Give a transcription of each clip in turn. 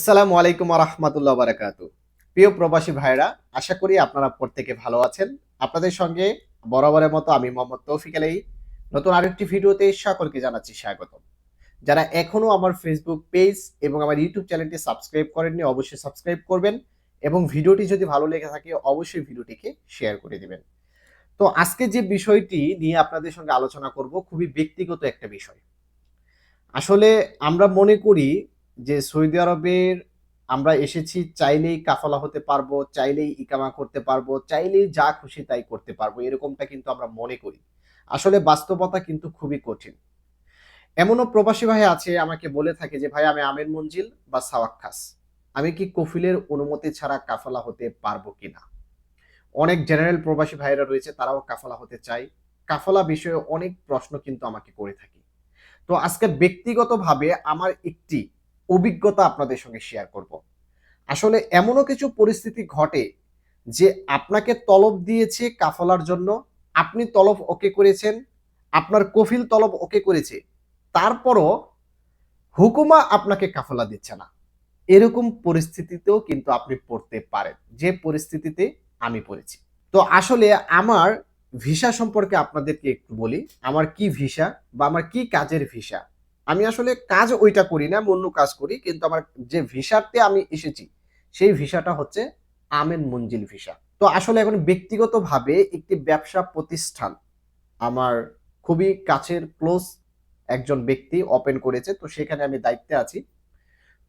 আসসালামু আলাইকুম রহমতুল্লাহ বারাকাতু প্রিয় প্রবাসী ভাইরা আশা করি আপনারা প্রত্যেকে ভালো আছেন। আপনাদের সঙ্গে বরাবরের মতো আমি মোহাম্মদ তৌফিক আলাই নতুন আরেকটি ভিডিওতে সকলকে জানাচ্ছি স্বাগত যারা এখনও আমার ফেসবুক পেজ এবং আমার ইউটিউব চ্যানেলটি সাবস্ক্রাইব করেননি, অবশ্যই সাবস্ক্রাইব করবেন এবং ভিডিওটি যদি ভালো লেগে থাকে, অবশ্যই ভিডিওটিকে শেয়ার করে দিবেন। তো আজকে যে বিষয়টি নিয়ে আপনাদের সঙ্গে আলোচনা করব, খুবই ব্যক্তিগত একটা বিষয়। আসলে আমরা মনে করি যে সৌদি আরবের আমরা এসেছি, চাইলেই কাফালা হতে পারব, চাইলেই ইকামা করতে পারব, চাইলেই যা খুশি তাই করতে পারব, এরকমটা কিন্তু আমরা মনে করি। আসলে বাস্তবতা কিন্তু খুবই কঠিন। এমনও প্রবাসী ভাই আছে, আমাকে বলে থাকে যে, ভাই, আমি আমের মঞ্জিল বা সাওয়াক্কাস আমি কি কফিলের অনুমতি ছাড়া কাফালা হতে পারব কিনা অনেক জেনারেল প্রবাসী ভাইরা রয়েছে, তারাও কাফালা হতে চায়। কাফালা বিষয়ে অনেক প্রশ্ন কিন্তু আমাকে করে থাকি। তো আজকে ব্যক্তিগতভাবে আমার একটি অভিজ্ঞতা আপনাদের সঙ্গে শেয়ার করব। আসলে এমনও কিছু পরিস্থিতি ঘটে যে আপনাকে তলব দিয়েছে কাফলার জন্য, আপনি তলব ওকে করেছেন, আপনার কফিল তলব ওকে করেছে, তারপরও হুকুমা আপনাকে কাফলা দিচ্ছে না। এরকম পরিস্থিতিতেও কিন্তু আপনি পড়তে পারেন, যে পরিস্থিতিতে আমি পড়েছি। তো আসলে আমার ভিসা সম্পর্কে আপনাদেরকে একটু বলি, আমার কি ভিসা বা আমার কি কাজের ভিসা? আমি আসলে কাজ ওইটা করি না অন্য কাজ করি, কিন্তু আমার যে ভিসাতে আমি এসেছি, সেই ভিসাটা হচ্ছে আমেন মঞ্জিল ভিসা। তো আসলে এখন ব্যক্তিগতভাবে একটি ব্যবসা প্রতিষ্ঠান আমার খুবই কাছের ক্লোজ একজন ব্যক্তি ওপেন করেছে, তো সেখানে আমি দায়িত্বে আছি।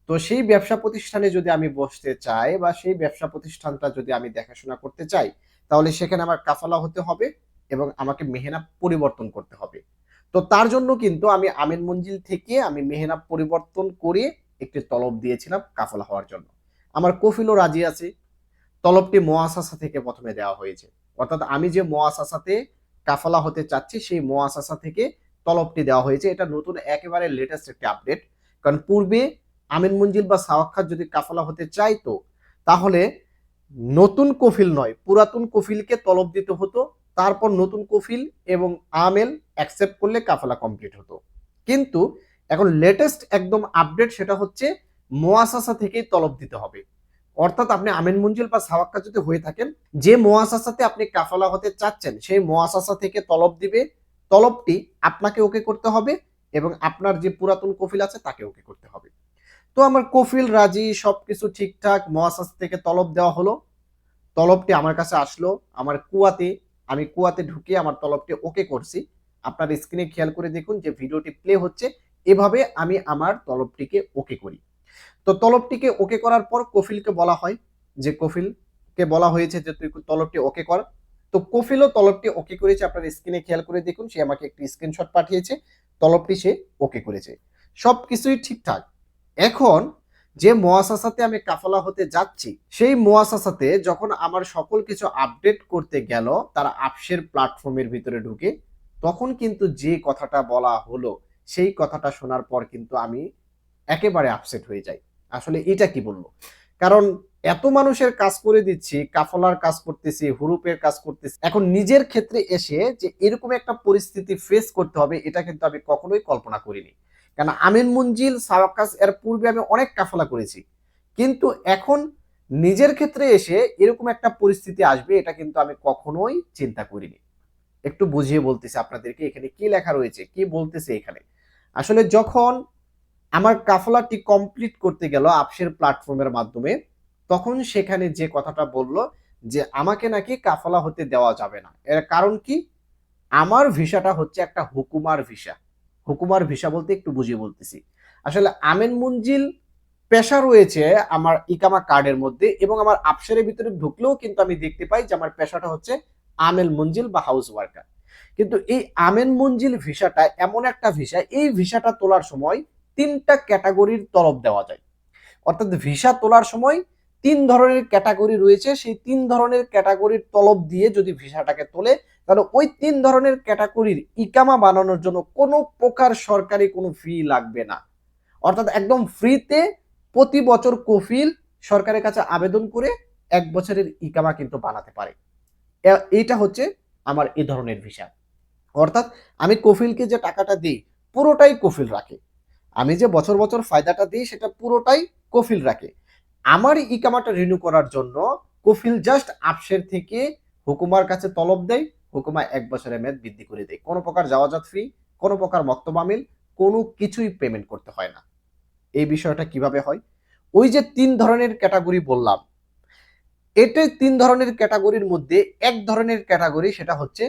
তো সেই ব্যবসা প্রতিষ্ঠানে যদি আমি বসতে চাই বা সেই ব্যবসা প্রতিষ্ঠানটা যদি আমি দেখাশোনা করতে চাই, তাহলে সেখানে আমার কাফালা হতে হবে এবং আমাকে মেহনা পরিবর্তন করতে হবে। তো তার জন্য কিন্তু আমি আমিন মঞ্জিল থেকে আমি মেহনা পরিবর্তন করে একটি তলব দিয়েছিলাম কাফলা হওয়ার জন্য। আমার কফিলও রাজি আছে। তলবটি মোয়াসাসা থেকে প্রথমে দেওয়া হয়েছে। অর্থাৎ আমি যে মোয়াসাসাতে কাফলা হতে চাচ্ছি, সেই মোয়াসাসা থেকে তলবটি দেওয়া হয়েছে। এটা নতুন একেবারে লেটেস্ট একটি আপডেট কারণ পূর্বে আমিন মঞ্জিল বা সাওয়াক্ষাত যদি কাফলা হতে চাইতো, তাহলে নতুন কফিল নয়, পুরাতন কফিলকে তলব দিতে হতো। তারপর নতুন কফিল এবং আমেল অ্যাকসেপ্ট করলে কাফলা কমপ্লিট হতো। কিন্তু এখন লেটেস্ট একদম আপডেট সেটা হচ্ছে মোয়াসাসা থেকেই তলব দিতে হবে। অর্থাৎ আপনি আমিন মঞ্জিল বা সাওয়াক্কা যদি হয়ে থাকেন, যে মোয়াসাসাতে আপনি কাফলা হতে চাচ্ছেন, সেই মোয়াসাসা থেকে তলব দিবে। তলবটি আপনাকে ওকে করতে হবে এবং আপনার যে পুরাতন কফিল আছে তাকে ওকে করতে হবে। তো আমার কফিল রাজি, সবকিছু ঠিকঠাক, মোয়াসাস থেকে তলব দেওয়া হলো। তলবটি আমার কাছে আসলো, আমার কুয়াতে আমি কুয়াতে ঢুকে আমার তলবটি ওকে করছি। আপনার স্ক্রিনে খেয়াল করে দেখুন যে ভিডিওটি প্লে হচ্ছে। এভাবে আমি আমার তলবটিকে ওকে করি। তো তলবটিকে ওকে করার পর কফিলকে বলা হয় যে, কফিলকে বলা হয়েছে যে, তুই তলবটি ওকে কর। তো কফিলও তলবটি ওকে করেছে। আপনার স্ক্রিনে খেয়াল করে দেখুন, সে আমাকে একটি স্ক্রিনশট পাঠিয়েছে। তলবটি সে ওকে করেছে। সব কিছুই ঠিকঠাক। এখন যে মোয়াসাসাতে আমি কাফলা হতে যাচ্ছি, সেই মোয়াসাসাতে যখন আমার সকল কিছু আপডেট করতে গেল, তারা আপসের প্ল্যাটফর্মের ভিতরে ঢুকে, তখন কিন্তু যে কথাটা বলা হলো, সেই কথাটা শোনার পর কিন্তু আমি একেবারে আপসেট হয়ে যাই। আসলে এটা কি বলব? কারণ এত মানুষের কাজ করে দিচ্ছি, কাফলার কাজ করতেছি, হুরুপের কাজ করতেছি, এখন নিজের ক্ষেত্রে এসে যে এরকম একটা পরিস্থিতি ফেস করতে হবে, এটা কিন্তু আমি কখনোই কল্পনা করিনি। কারণ আমিন মঞ্জিল সাওয়াকাস এর পূর্বে আমি অনেক কাফলা করেছি। কিন্তু এখন নিজের ক্ষেত্রে এসে এরকম একটা পরিস্থিতি আসবে, এটা কিন্তু আমি কখনোই চিন্তা করিনি। একটু বুঝিয়ে বলতেছি আপনাদেরকে, এখানে কি লেখা রয়েছে, কি বলতেছে এখানে? আসলে যখন আমার কাফলাটি কমপ্লিট করতে গেল আপসের প্ল্যাটফর্মের মাধ্যমে, তখন সেখানে যে কথাটা বলল যে আমাকে নাকি কাফলা হতে দেওয়া যাবে না। এর কারণ কি? আমার ভিসাটা হচ্ছে একটা হুকুমার ভিসা। হুকুমার ভিসা বলতে একটু বুঝিয়ে বলতেছি। আসলে আমেন মঞ্জিল পেশা রয়েছে আমার ইকামা কার্ডের মধ্যে এবং আমার আপসারের ভিতরে ঢুকলেও কিন্তু আমি দেখতে পাই যে আমার পেশাটা হচ্ছে আমেল মঞ্জিল বা হাউস ওয়ার্কার কিন্তু এই আমেন মঞ্জিল ভিসাটা এমন একটা ভিসা, এই ভিসাটা তোলার সময় তিনটা ক্যাটাগরির তলব দেওয়া যায়। অর্থাৎ ভিসা তোলার সময় তিন ধরনের ক্যাটাগরি রয়েছে। সেই তিন ধরনের ক্যাটাগরির তলব দিয়ে যদি ভিসাটাকে তোলে, তাহলে ওই তিন ধরনের ক্যাটাগরির ইকামা বানানোর জন্য কোনো প্রকার সরকারি কোনো ফি লাগবে না। অর্থাৎ একদম ফ্রিতে প্রতি বছর কফিল সরকারের কাছে আবেদন করে এক বছরের ইকামা কিন্তু বানাতে পারে। এইটা হচ্ছে আমার এ ধরনের ভিসা। অর্থাৎ আমি কফিলকে যে টাকাটা দিই, পুরোটাই কফিল রাখে। আমি যে বছর বছর ফায়দাটা দিই, সেটা পুরোটাই কফিল রাখে। আমার ইকামাটা রিনিউ করার জন্য কফিল জাস্ট আপসের থেকে হুকুমার কাছে তলব দেয় হুকুমা এক বছরের মেয়াদ বৃদ্ধি করে দেয় কোনো প্রকার যাওয়াজাত ফি কোনো প্রকার মক্তবামিল কোনো কিছুই পেমেন্ট করতে হয় না। এই বিষয়টা কীভাবে হয়? ওই যে তিন ধরনের ক্যাটাগরি বললাম, এটাই তিন ধরনের ক্যাটাগরির মধ্যে এক ধরনের ক্যাটাগরি সেটা হচ্ছে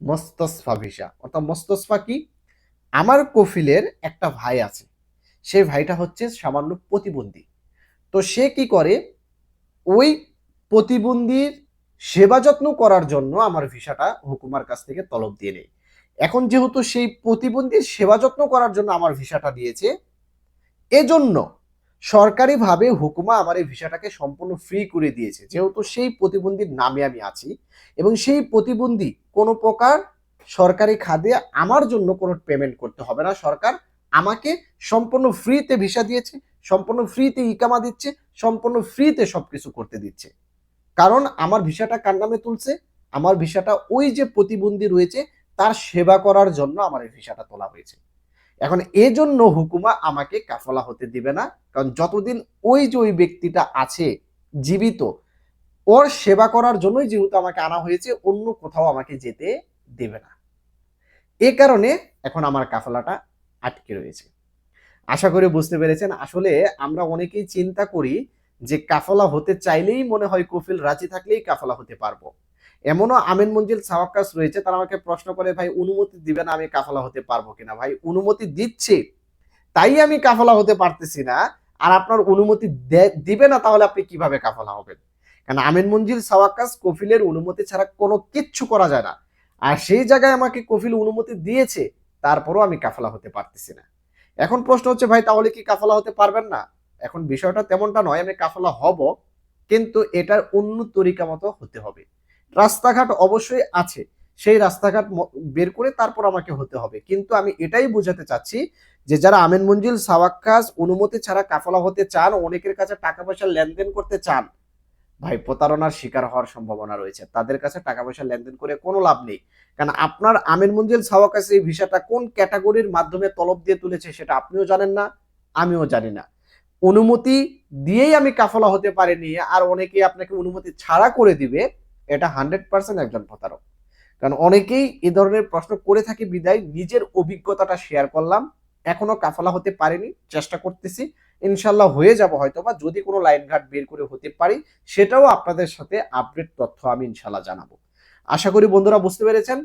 মস্তসফা ভিসা। অর্থাৎ মস্তসফা কি? আমার কফিলের একটা ভাই আছে, সেই ভাইটা হচ্ছে সামান্য প্রতিবন্ধী। তো সে কি করে? ওই প্রতিবন্ধীর সেবা যত্ন করার জন্য আমার ভিসাটা হুকুমার কাছ থেকে তলব দিয়ে নেই এখন যেহেতু সেই প্রতিবন্ধীর সেবা যত্ন করার জন্য আমার ভিসাটা দিয়েছে, এজন্য সরকারিভাবে হুকুমা আমার এই ভিসাটাকে সম্পূর্ণ ফ্রি করে দিয়েছে। যেহেতু সেই প্রতিবন্ধীর নামে আমি আছি এবং সেই প্রতিবন্ধী কোনো প্রকার সরকারি খাদে আমার জন্য কোনো পেমেন্ট করতে হবে না। সরকার আমাকে সম্পূর্ণ ফ্রিতে ভিসা দিয়েছে। সম্পূর্ণ ফ্রিতে ইকামা দিচ্ছে, সম্পূর্ণ ফ্রিতে সবকিছু করতে দিচ্ছে। কারণ আমার ভিসাটা কার নামে তুলছে? আমার ভিসাটা ওই যে প্রতিবন্ধী রয়েছে, তার সেবা করার জন্য আমার এই ভিসাটা তোলা হয়েছে। এখন এজন্য হুকুমা আমাকে কাফলা হতে দিবে না, কারণ যতদিন ওই যে ওই ব্যক্তিটা আছে, জীবিত, ওর সেবা করার জন্যই যেহেতু আমাকে আনা হয়েছে, অন্য কোথাও আমাকে যেতে দেবে না। এ কারণে এখন আমার কাফলাটা আটকে রয়েছে। আশা করে বুঝতে পেরেছেন। আসলে আমরা অনেকেই চিন্তা করি যে কাফলা হতে চাইলেই মনে হয় কফিল রাজি থাকলেই কাফলা হতে পারব। এমনও আমিন মঞ্জিল সাওয়াক্কাস রয়েছে, তারা আমাকে প্রশ্ন করে, ভাই, অনুমতি দিবে না আমি কাফলা হতে পারব কিনা? ভাই, অনুমতি দিচ্ছে, তাই আমি কাফলা হতে পারতেছি না। আর আপনার অনুমতি দিবে না, তাহলে আপনি কীভাবে কাফলা হবেন? কারণ আমিন মঞ্জিল সাওয়াক্কাস কফিলের অনুমতি ছাড়া কোনো কিচ্ছু করা যায় না। আর সেই জায়গায় আমাকে কফিল অনুমতি দিয়েছে, তারপরও আমি কাফলা হতে পারতেছি না। এখন প্রশ্ন হচ্ছে, ভাই, তাহলে কি কাফলা হতে পারবেন না? এখন বিষয়টা তেমনটা নয়, আমি কাফলা হব, কিন্তু এটার অন্য তরিকা মতো হতে হবে। রাস্তাঘাট অবশ্যই আছে, সেই রাস্তাঘাট বের করে তারপর আমাকে হতে হবে। কিন্তু আমি এটাই বোঝাতে চাচ্ছি যে, যারা আমেন মঞ্জিল সাওয়াক্কাস অনুমতি ছাড়া কাফলা হতে চান, অনেকের কাছে টাকা পয়সা লেনদেন করতে চান ভাই, প্রতারণার শিকার হওয়ার সম্ভাবনা রয়েছে। তাদের কাছে টাকা পয়সা লেনদেন করে কোনো লাভ নেই। কারণ আপনার আমির মঞ্জিল সাওয়াকাস ভিসাটা কোন ক্যাটাগরির মাধ্যমে তলব দিয়ে তুলেছে সেটা আপনিও জানেন না, আমিও জানি না। অনুমতি দিয়েই আমি কাফলা হতে পারিনি আর অনেকেই আপনাকে অনুমতি ছাড়া করে দিবে, এটা হান্ড্রেড পার্সেন্ট একজন প্রতারক। কারণ অনেকেই এ ধরনের প্রশ্ন করে থাকে বিদায়, নিজের অভিজ্ঞতাটা শেয়ার করলাম, এখনও কাফলা হতে পারেনি, চেষ্টা করতেছি। ইনশাল্লাহ হয়ে যাব হয়তো বা, যদি কোনো লাইন ঘাট বের করে হতে পারি, সেটাও আপনাদের সাথে আপডেট তথ্য আমি ইনশাল্লাহ জানাব। আশা করি বন্ধুরা বুঝতে পেরেছেন।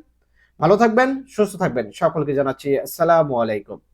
ভালো থাকবেন, সুস্থ থাকবেন। সকলকে জানাচ্ছি আসসালামু আলাইকুম।